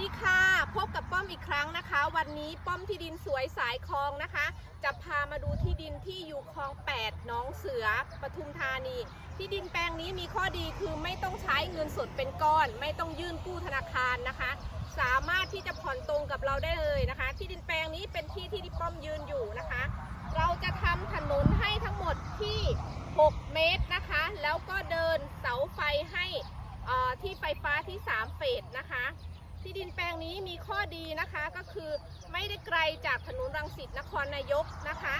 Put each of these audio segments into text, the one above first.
ดีค่ะ พบกับป้อมอีกครั้งนะคะ วันนี้ป้อมที่ดินสวยสายคลองนะคะ จะพามาดูที่ดินที่อยู่คลอง8หน้องเสือปทุมธานี ที่ดินแปลงนี้มีข้อดีคือไม่ต้องใช้เงินสดเป็นก้อน ไม่ต้องยื่นกู้ธนาคารนะคะ สามารถที่จะผ่อนตรงกับเราได้เลยนะคะ ที่ดินแปลงนี้เป็นที่ที่ที่ป้อมยืนอยู่นะคะ เราจะทำถนนให้ทั้งหมดที่ 6 เมตรนะคะ แล้วก็เดินเสาไฟให้ที่ไฟฟ้าที่ 3 เฟสนะคะ ที่ดินแปลงนี้มีข้อดีนะคะก็คือไม่ได้ไกลจากถนนรังสิตนครนายกนะคะ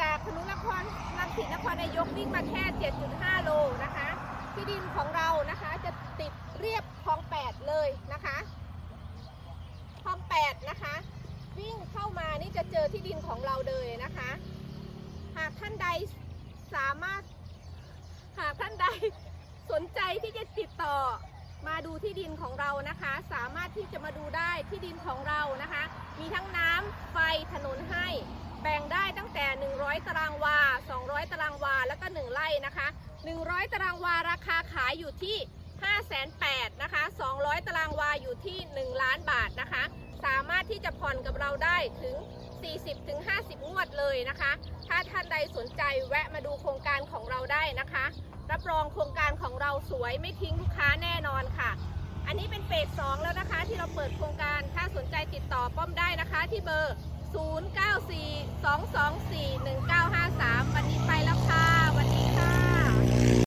จากถนนนครรังสิตนครนายกวิ่งมาแค่ 7.5 โลนะคะ ที่ดินของเรานะคะจะติดเรียบคลอง 8 เลยนะคะคลอง 8 นะคะ วิ่งเข้ามานี่จะเจอที่ดินของเราเลยนะคะ หากท่านใดสามารถหากท่านใดสนใจที่จะติดต่อ มาดูที่ดินของเรานะคะ สามารถที่จะมาดูได้ที่ดินของเรานะคะ มีทั้งน้ำไฟถนนให้ แบ่งได้ตั้งแต่ 100 ตารางวา 200 ตารางวา แล้วก็ 1 ไร่นะคะ 100 ตารางวาราคาขายอยู่ที่5 8 0 0 0นะคะ 200 ตารางวาอยู่ที่ 1 ล้านบาทนะคะ สามารถที่จะผ่อนกับเราได้ถึง 40-50 งวดเลยนะคะ ถ้าท่านใดสนใจแวะมาดูโครงการของเราได้นะคะ รับรองโครงการของเราสวยไม่ทิ้งลูกค้าแน่น อันนี้เป็นเฟสสองแล้วนะคะที่เราเปิดโครงการถ้าสนใจติดต่อป้อมได้นะคะที่เบอร์ 0942241953